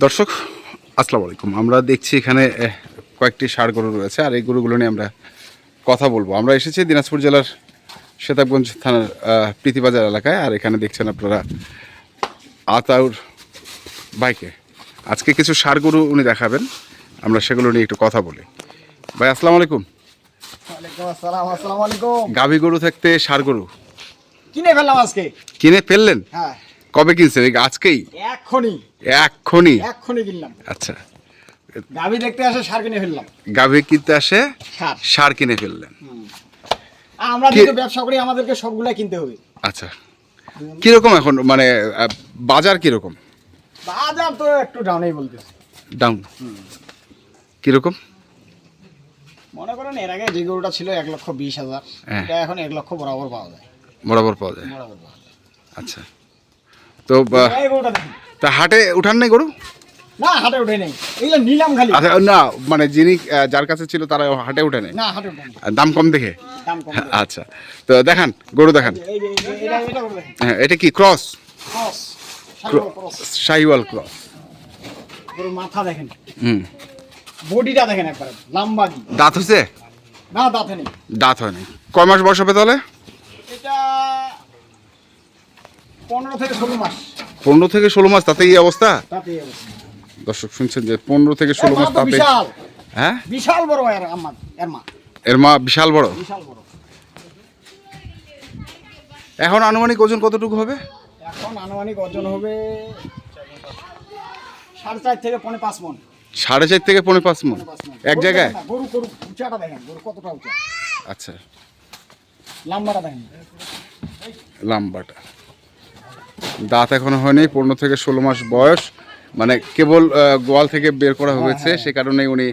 দর্শক আসসালামু আলাইকুম। আমরা দেখছি এখানে কয়েকটি ষাড় গরু রয়েছে আর এই গরুগুলো নিয়ে আমরা কথা বলব। আমরা এসেছি দিনাজপুর জেলার সেতাবগঞ্জ থানার প্রীতিবাজার এলাকায় আর এখানে দেখছেন আপনারা আতাউর বাইকে আজকে কিছু ষাড় গরু উনি দেখাবেন আমরা সেগুলো নিয়ে একটু কথা বলি। ভাই আসসালামু আলাইকুম। গাভী গরু থাকতে ষাড় গরু। কিনে ফেললাম আজকে। কিনে ফেললেন? হ্যাঁ। কবে কিনছেন? আজকেই? এখনই এক্ষুনি? এক্ষুনি কিনলাম। আচ্ছা। গাভি দেখতে আসে সার কিনে ফেললাম। গাভী কিনতে আসে সার। কিনে ফেললেন। আর আমরা যেহেতু ব্যবসা করি আমাদেরকে সবগুলা কিনতে হবে। আচ্ছা। কীরকম এখন? মানে বাজার কীরকম? বাজার তো একটু ডাউনেই বলতে ডাউন কীরকম? মনে করেন এর আগে যে গরুটা ছিল এক লক্ষ বিশ হাজার হ্যাঁ। এটা এখন এক লক্ষ বরাবর পাওয়া যায়। বরাবর পাওয়া যায়। বরাবর পাওয়া যায়। আচ্ছা। তো তা হাটে উঠান নেই গরু? না হাটে উঠে নেই। এগুলো নিলাম খালি। আচ্ছা না মানে যিনি যার কাছে ছিল তারা হাটে উঠে নেই? না হাটে উঠে দাম কম দেখে? দাম কম আচ্ছা তো দেখান গরু দেখান। হ্যাঁ এটা কি ক্রস? Cross cycle cross. গরুর মাথা দেখেন। হুম। বডিটা দেখেন একবারে লম্বা কি? দাঁত হয়েছে না দাঁতে নেই দাঁত হয়নি। কয় মাস বয়স হবে তাহলে এটা পনেরো থেকে ষোলো মাস। পনেরো থেকে ষোলো মাস তাতে এই অবস্থা? তাতে এই অবস্থা। দর্শক শুনছেন যে পনেরো থেকে ষোলো মাস তাতে বিশাল। হ্যাঁ? বিশাল বড় এর মা। এর মা বিশাল বড়? বিশাল বড়। এখন আনুমানিক ওজন কতটুকু হবে? এখন আনুমানিক ওজন হবে সাড়ে চার থেকে পৌনে পাঁচ মন। সাড়ে চার থেকে পৌনে পাঁচ মন? এক জায়গায়? গরু গরু উঁচাটা দেখেন গরু কতটা উঁচা। আচ্ছা। লম্বাটা দেখেন। লাম্বাটা। দাঁত এখনও হয়নি পনেরো থেকে ষোলো মাস বয়স। মানে কেবল গোয়াল থেকে বের করা হয়েছে সে কারণে উনি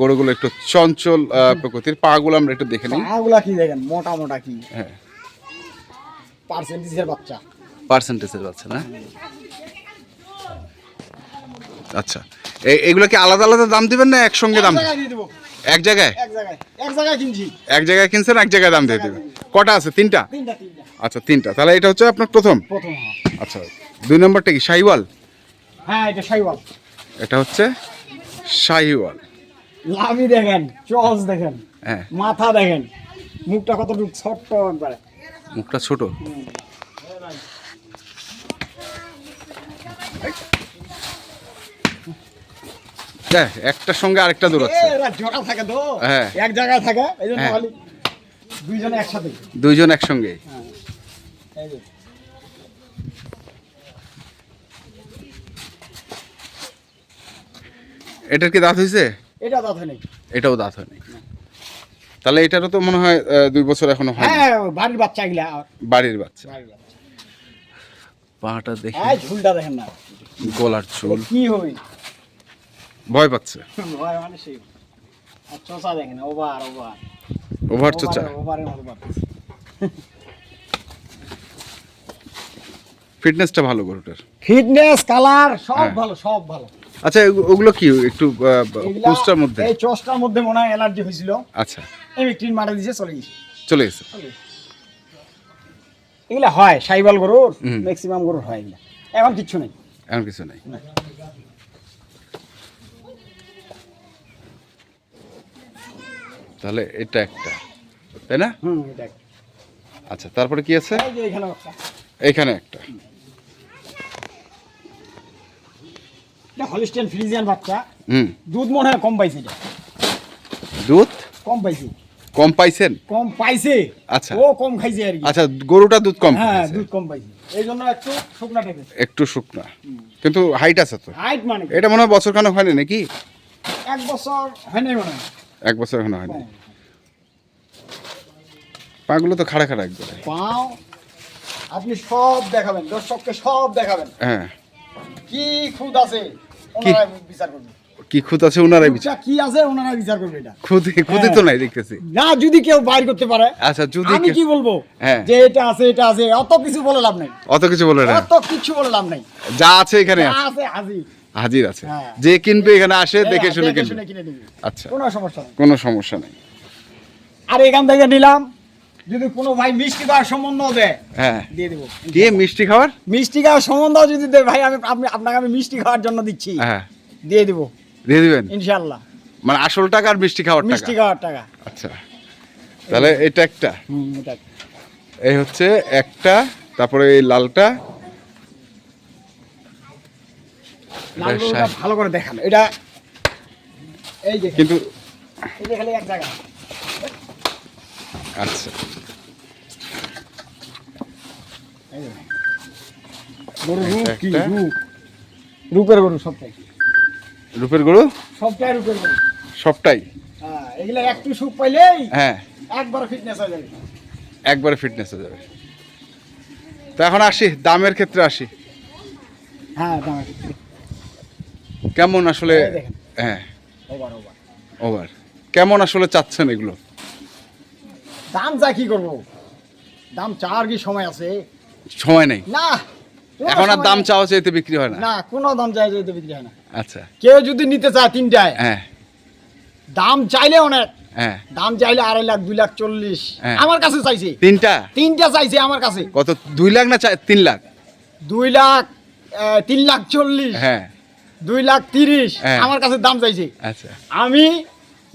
গরুগুলো একটু চঞ্চল প্রকৃতির। পাগুলো আমরা একটু দেখে নিই। পাগুলা কি দেখেন? মোটা মোটা কি? হ্যাঁ। পার্সেন্টেজের বাচ্চা। পার্সেন্টেজের বাচ্চা না? আচ্ছা। এই এগুলো কি আলাদা আলাদা দাম দিবেন না একসঙ্গে দাম? এক জায়গায় এক জায়গায়? এক জায়গায়। কিনছি। এক জায়গায় কিনছেন এক জায়গায় দাম দিয়ে দেবেন। কটা আছে? তিনটা তিনটা। আচ্ছা তিনটা। তাহলে এটা হচ্ছে আপনার প্রথম? প্রথম। আচ্ছা দুই নম্বরটা কি শাহিওয়াল? হ্যাঁ এটা সাইওয়াল এটা হচ্ছে শাহিওয়াল। লাভি দেখেন চস দেখেন হ্যাঁ। মাথা দেখেন মুখটা কত ছোট্ট একবারে মুখটা ছোট? একটার সঙ্গে আরেকটা দৌড়াচ্ছে। জোড়া থাকে তো। হ্যাঁ। এক জায়গায় থাকে এই জন্য হ্যাঁ। দুইজনে একসাথে। দুইজন একসঙ্গে। এটার কি দাঁত হয়েছে এটা দাঁত নেই এটাও দাঁত হয়নি। তাহলে এটারও তো মনে হয় দুই বছর এখনও হয় হ্যাঁ বাড়ির বাচ্চা এগুলা বাড়ির বাচ্চা। বাড়ির পাটা দেখে। ঝুলটা দেখেন না। গলার চুল। কি হবে ভয় পাচ্ছে? ভয় মানে সেই। চোষা দেখেন ওভার ওভার। ওভার চোচা। ওভারের মতো বাড়তেছে ফিটনেসটা ভালো গরুটার? ফিটনেস কালার সব হ্যাঁ। ভালো সব ভালো। আচ্ছা ওগুলো কি? একটু পুস্টার মধ্যে? এই চোষটার মধ্যে মনে হয় অ্যালার্জি হয়েছিল। আচ্ছা। এই ট্রিন মারা দিয়েছে চলে গেছে। চলে গেছে। এগুলা হয় সাইবাল গরুর ম্যাক্সিমাম গরুর হয় এগুলা। এখন কিছু নেই। এমন কিছু নাই। তাহলে এটা একটা তাই না? হুম এটা আচ্ছা তারপরে কি আছে? এখানে এইখানে একটা। এটা হলিস্টিয়ান ফ্রিজিয়ান বাচ্চা। হুম। দুধ মনে হয় কম পাইছে এটা। দুধ? কম পাইছে। কম পাইছেন? কম পাইছে। আচ্ছা। ও কম খাইছে আর কি। আচ্ছা গরুটা দুধ কম হ্যাঁ দুধ কম পাইছে। এই জন্য একটু শুকনা টাইপের একটু শুকনা। কিন্তু হাইট আছে তো। হাইট মানে এটা মনে হয় বছর খানেক হয়নি নাকি? এক বছর হয় নাই মনে হয়। এক বছর এখনও হয়নি। হ্যাঁ। পাগুলো তো খাড়া খাড়া একবারে পাও আপনি সব দেখাবেন দর্শককে সব দেখাবেন। হ্যাঁ। কি খুদ আছে। ওনারা বিচার করবে। কি খুঁত আছে ওনারাই বিচার কি আছে ওনারা বিচার করবে এটা। খুদি খুদি তো নাই দেখতেছি। না যদি কেউ বাইর করতে পারে আচ্ছা যদি আমি কি বলব? হ্যাঁ। যে এটা আছে এটা আছে অত কিছু বলে লাভ নাই। অত কিছু বলে না অত কিছু বলে লাভ নাই। যা আছে এখানে আছে। হাজির। হাজির আছে। হ্যাঁ। যে কিনবে এখানে আসে দেখে শুনে দেখে কিনবে। শুনে কিনে নিবি। আচ্ছা। কোনো সমস্যা কোনো সমস্যা নেই। আর এখান থেকে নিলাম। যদি কোনো ভাই মিষ্টি খাওয়ার সম্বন্ধ দেয় হ্যাঁ। দিয়ে দেবো। কি মিষ্টি খাবার মিষ্টি খাওয়ার সম্বন্ধ যদি দেয় ভাই আমি আপনি আপনাকে আমি মিষ্টি খাওয়ার জন্য দিচ্ছি। হ্যাঁ। দিয়ে দেবো। দিয়ে দিবেন? ইনশাল্লাহ মানে আসল টাকা আর মিষ্টি খাওয়ার মিষ্টি খাওয়ার টাকা। আচ্ছা। তাহলে এটা একটা। হুম এটা এই হচ্ছে একটা তারপরে এই লালটা। ভালো করে দেখান। এটা এই যে কিন্তু খালি এক জায়গা আচ্ছা। রূপের গরু সবটাই। রূপের গরু? সবটাই রূপের গরু। সবটাই? হ্যাঁ এগুলা একটু সুখ পাইলেই হ্যাঁ। একবার ফিটনেস হয়ে যাবে। একবারে ফিটনেস হয়ে যাবে। তো এখন আসি দামের ক্ষেত্রে আসি। হ্যাঁ কেমন আসলে হ্যাঁ। ওভার ওভার ওভার কেমন আসলে চাচ্ছেন এগুলো? দাম যা কি করব? দাম চাওয়ার কি সময় আছে? সময় নেই। না এখন আর দাম। চাওয়া চাইতে বিক্রি হয় না। না কোনো দাম চাই যেতে বিক্রি হয় না। আচ্ছা। কেউ যদি নিতে চায় তিনটায় হ্যাঁ। দাম চাইলে অনেক। হ্যাঁ। দাম চাইলে আড়াই লাখ দুই লাখ চল্লিশ। হ্যাঁ। আমার কাছে চাইছে। তিনটা? তিনটা চাইছে আমার কাছে। কত দুই লাখ না চার- তিন লাখ? দুই লাখ আহ, তিন লাখ চল্লিশ। হ্যাঁ। দুই লাখ তিরিশ। হ্যাঁ। আমার কাছে দাম চাইছে। আচ্ছা। আমি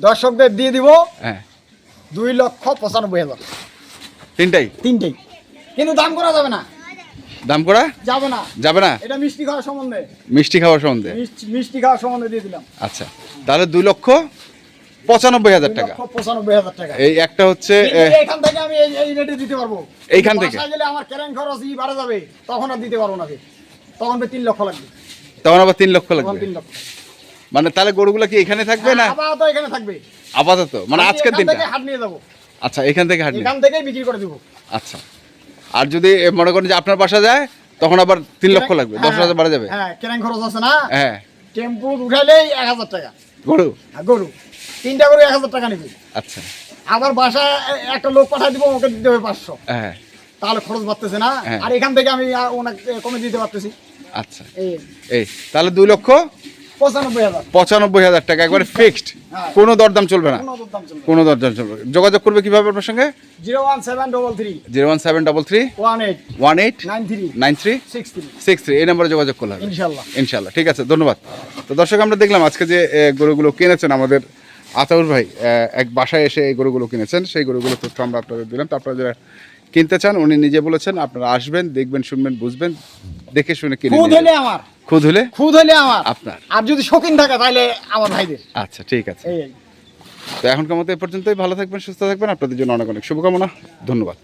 দর্শকদের দিয়ে দিব। হ্যাঁ। দুই লক্ষ পঁচানব্বই হাজার। তিনটাই? তিনটেই। কিন্তু দাম করা যাবে না। দাম করা? যাবে না। যাবে না? এটা মিষ্টি খাওয়ার সম্বন্ধে। মিষ্টি খাওয়ার সম্বন্ধে? মিষ্টি মিষ্টি খাওয়ার সম্বন্ধে দিয়ে দিলাম। আচ্ছা। তাহলে দুই লক্ষ পঁচানব্বই হাজার টাকা। পঁচানব্বই হাজার টাকা। এই একটা হচ্ছে কিন্তু এ, এখান থেকে আমি এই এই রেটে দিতে পারব। এইখান থেকে? গেলে আমার ক্যারেন খরচ ই বাড়া যাবে তখন আর দিতে পারব না। তখন তো তিন লক্ষ লাগবে। তখন আবার তিন লক্ষ লাগবে। তিন লক্ষ। মানে তাহলে গরুগুলো কি এখানে থাকবে না? আপাতত এখানে থাকবে। আপাতত মানে আজকের দিনটা? থেকে হাট নিয়ে যাব। আচ্ছা এখান থেকে হাঁটনি এখান থেকেই বিক্রি করে দিব। আচ্ছা। আর যদি মনে করেন যে আপনার বাসা যায় তখন আবার তিন লক্ষ লাগবে দশ হাজার বাড়া যাবে? হ্যাঁ ক্যারেন খরচ আছে না? হ্যাঁ। টেম্পু উঠাইলেই এক হাজার টাকা। গরু? আর গরু। তিনটা গরু এক হাজার টাকা নিবি। আচ্ছা। আবার বাসায় একটা লোক পাঠাই দিব ওকে দিতে হবে পাঁচশো। হ্যাঁ। তাহলে খরচ বাড়তেছে না? হ্যাঁ। আর এখান থেকে আমি ওনাকে কমে দিতে পারতেছি। আচ্ছা। এই তাহলে দুই লক্ষ? পঁচানব্বই হাজার। টাকা একবারে ফিক্সড হ্যাঁ। কোনো দরদাম চলবে না। কোনো দরদাম চলবে যোগাযোগ করবে কীভাবে আপনার সঙ্গে? Zero one seven double three. Zero one seven double three. One eight. One eight nine three. Nine three six three. Six three. এই নম্বরে যোগাযোগ করলে হবে। ইনশাল্লাহ। ইনশাল্লাহ। ঠিক আছে ধন্যবাদ। তো দর্শক আমরা দেখলাম আজকে যে গরুগুলো কিনেছেন আমাদের আতাউর ভাই এক বাসায় এসে এই গরুগুলো কিনেছেন। সেই গরুগুলো তথ্য আমরা আপনাদের দিলাম। তো আপনারা যারা কিনতে চান উনি নিজে বলেছেন আপনারা আসবেন দেখবেন শুনবেন বুঝবেন দেখে শুনে কিনে খুদ হলে আমার। খুদ হলে? খুদ হলে আমার। আপনার। আর যদি শৌখিন থাকে তাহলে আমার ভাইদের। আচ্ছা ঠিক আছে। তো এখনকার মতো এ পর্যন্তই ভালো থাকবেন সুস্থ থাকবেন আপনাদের জন্য অনেক অনেক শুভকামনা ধন্যবাদ।